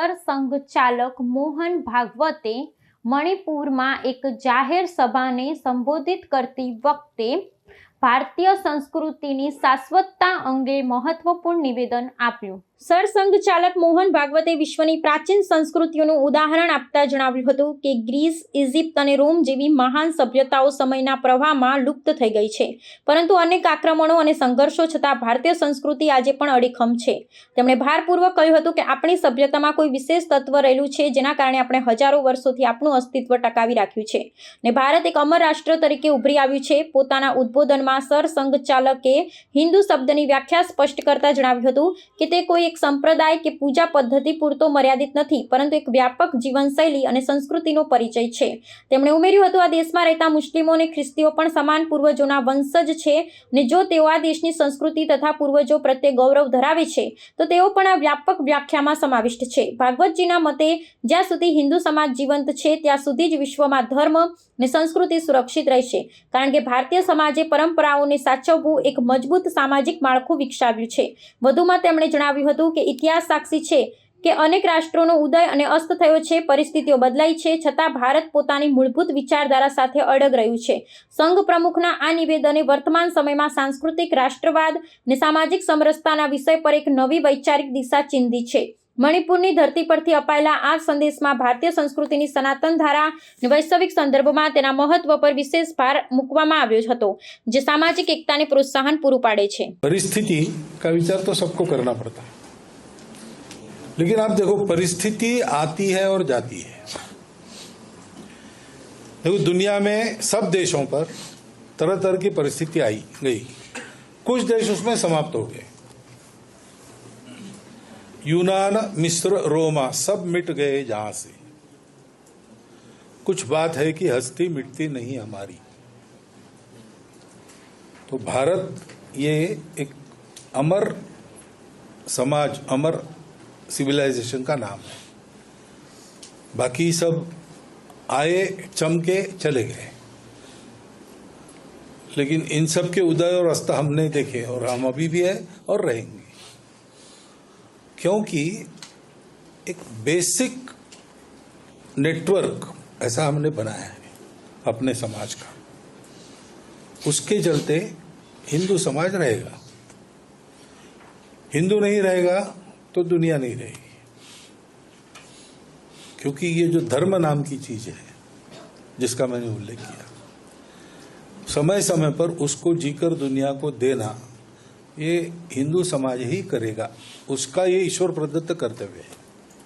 સરસંઘ ચાલક મોહન ભાગવતે મણિપુરમાં એક જાહેર સભાને સંબોધિત કરતી વખતે ભારતીય સંસ્કૃતિની શાશ્વતતા અંગે મહત્વપૂર્ણ નિવેદન આપ્યું. સરસંઘ ચાલક મોહન ભાગવતે વિશ્વની પ્રાચીન સંસ્કૃતિઓનું ઉદાહરણ આપતા જણાવ્યું હતું કે ગ્રીસ ઇજિપ્ત અને રોમ જેવી મહાન સભ્યતાઓ સમયના પ્રવાહમાં લુપ્ત થઈ ગઈ છે. પરંતુ અનેક આક્રમણો અને સંઘર્ષો છતાં ભારતીય સંસ્કૃતિ આજે પણ અડીખમ છે. તેમણે ભારપૂર્વક કહ્યું હતું કે આપણી સભ્યતામાં કોઈ વિશેષ તત્વ રહેલું છે જેના કારણે આપણે હજારો વર્ષોથી આપણું અસ્તિત્વ ટકાવી રાખ્યું છે. ને ભારત એક અમર રાષ્ટ્ર તરીકે ઉભરી આવ્યું છે. પોતાના ઉદ્બોધનમાં સરસંઘ ચાલકે હિન્દુ શબ્દની વ્યાખ્યા સ્પષ્ટ કરતા જણાવ્યું હતું કે તે કોઈ એક સંપ્રદાય કે પૂજા પદ્ધતિ પૂરતો મર્યાદિત નથી, પરંતુ એક વ્યાપક જીવનશૈલી અને સંસ્કૃતિનો પરિચય છે. તેમણે ઉમેર્યું હતું, આ દેશમાં રહેતા મુસ્લિમો અને ખ્રિસ્તીઓ પણ સમાન પૂર્વજોના વંશજ છે ને જો તેઓ આ દેશની સંસ્કૃતિ તથા પૂર્વજો પ્રત્યે ગૌરવ ધરાવે છે, તો તેઓ પણ આ વ્યાપક વ્યાખ્યામાં સમાવિષ્ટ છે. ભાગવતજીના મતે, જ્યાં સુધી હિન્દુ સમાજ જીવંત છે, ત્યાં સુધી જ વિશ્વમાં ધર્મ ને સંસ્કૃતિ સુરક્ષિત રહેશે, કારણ કે ભારતીય સમાજે પરંપરાઓને સાચવવું એક મજબૂત સામાજિક માળખું વિકસાવ્યું છે. વધુમાં તેમણે જણાવ્યું હતું કે ઇતિહાસ સાક્ષી છે કે અનેક રાષ્ટ્રોનો ઉદય અને અસ્ત થયો છે, પરિસ્થિતિઓ બદલાઈ છે, છતાં ભારત પોતાની મૂળભૂત વિચારધારા સાથે અડગ રહ્યું છે. સંઘ પ્રમુખના આ નિવેદને વર્તમાન સમયમાં સાંસ્કૃતિક રાષ્ટ્રવાદ ને સામાજિક સમરસતાના વિષય પર એક નવી વૈચારિક દિશા ચિંધી છે. મણિપુરની ધરતી પરથી અપાયેલા આ સંદેશમાં ભારતીય સંસ્કૃતિની સનાતન ધારા અને વૈશ્વિક સંદર્ભમાં તેના મહત્વ પર વિશેષ ભાર મૂકવામાં આવ્યો હતો જે સામાજિક એકતાને પ્રોત્સાહન પૂરું પાડે છે परिस्थिति का विचार तो सबको करना पड़ता है लेकिन आप देखो परिस्थिति आती है और जाती है देखो दुनिया में सब देशों पर तरह तरह की परिस्थिति आई गई कुछ देश उसमें समाप्त हो गए यूनान मिस्र रोमा सब मिट गए जहाँ से। कुछ बात है कि हस्ती मिटती नहीं हमारी। तो भारत ये एक अमर समाज, अमर सिविलाइजेशन का नाम है। बाकी सब आए, चमके, चले गए। लेकिन इन सब के उदय और अस्त हम नहीं देखे और हम अभी भी है और रहेंगे। क्योंकि एक बेसिक नेटवर्क ऐसा हमने बनाया है अपने समाज का। उसके चलते हिंदू समाज रहेगा। हिंदू नहीं रहेगा तो दुनिया नहीं रहेगी। क्योंकि ये जो धर्म नाम की चीज़ है, जिसका मैंने उल्लेख किया समय समय पर उसको जीकर दुनिया को देना ये हिंदू समाज ही करेगा। उसका ये ईश्वर प्रदत्त कर्तव्य है।